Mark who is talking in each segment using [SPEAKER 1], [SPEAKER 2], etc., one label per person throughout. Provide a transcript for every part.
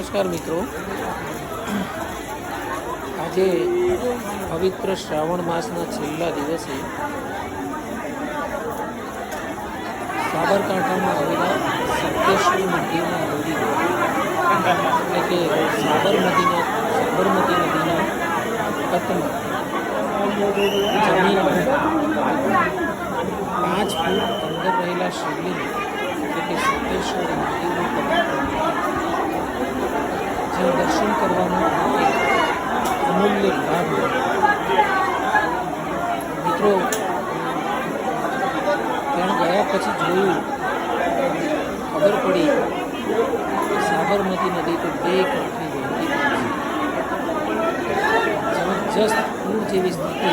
[SPEAKER 1] નમસ્કાર મિત્રો. આજે પવિત્ર શ્રાવણ માસના છેલ્લા દિવસે સાબરકાંઠામાં આવેલા સત્યેશ્વરી મંદિરના મંદિર એટલે કે સાબરમતીના સાબરમતી નદીના તટમાં જમીનમાં પાંચ ફૂટ અંદર રહેલા શિવલિંગ એટલે કે સત્યેશ્વર મહાદેવનું પવિત્ર મંદિર જ્યાં દર્શન કરવાનો અમૂલ્ય લાભ. મિત્રો, ત્યાં ગયા પછી જોયું, ખબર પડી સાબરમતી નદી તો બે કાંઠે વહેતી જબરજસ્ત પૂર જેવી સ્થિતિ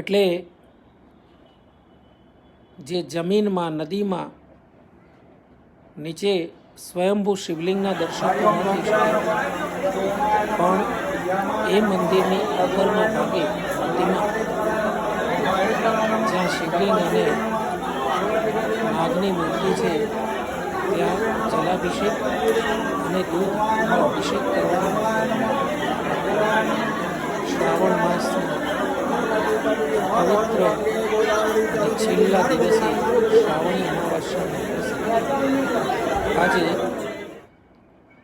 [SPEAKER 1] એટલે જે જમીનમાં, નદીમાં નીચે સ્વયંભૂ શિવલિંગના દર્શન તો ન થઈ શકે પણ એ મંદિરની ઉપરના ભાગે પ્રતિમા, જ્યાં શિવલિંગ અને નાગની મૂર્તિ છે, ત્યાં જલાભિષેક અને દૂધનો અભિષેક કરવાનો શ્રાવણ માસના પવિત્ર અને છેલ્લા દિવસે શ્રાવણી અમાવસ્યાના દિવસે. આજે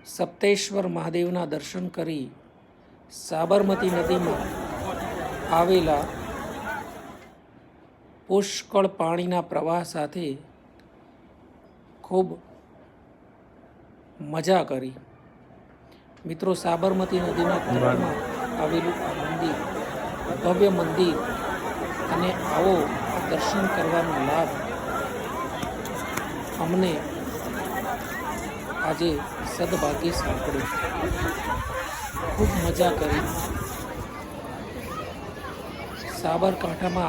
[SPEAKER 1] સપ્તેશ્વર મહાદેવના દર્શન કરી સાબરમતી નદીમાં આવેલા પુષ્કળ પાણીના પ્રવાહ સાથે ખૂબ મજા કરી. મિત્રો, સાબરમતી નદીના કિનારામાં આવેલું આ મંદિર, ભવ્ય મંદિર અને આવો દર્શન કરવાનો લાભ અમને આજે સદભાગ્ય સાંપડ્યું ખૂબ મજા કરી. સાબરકાંઠામાં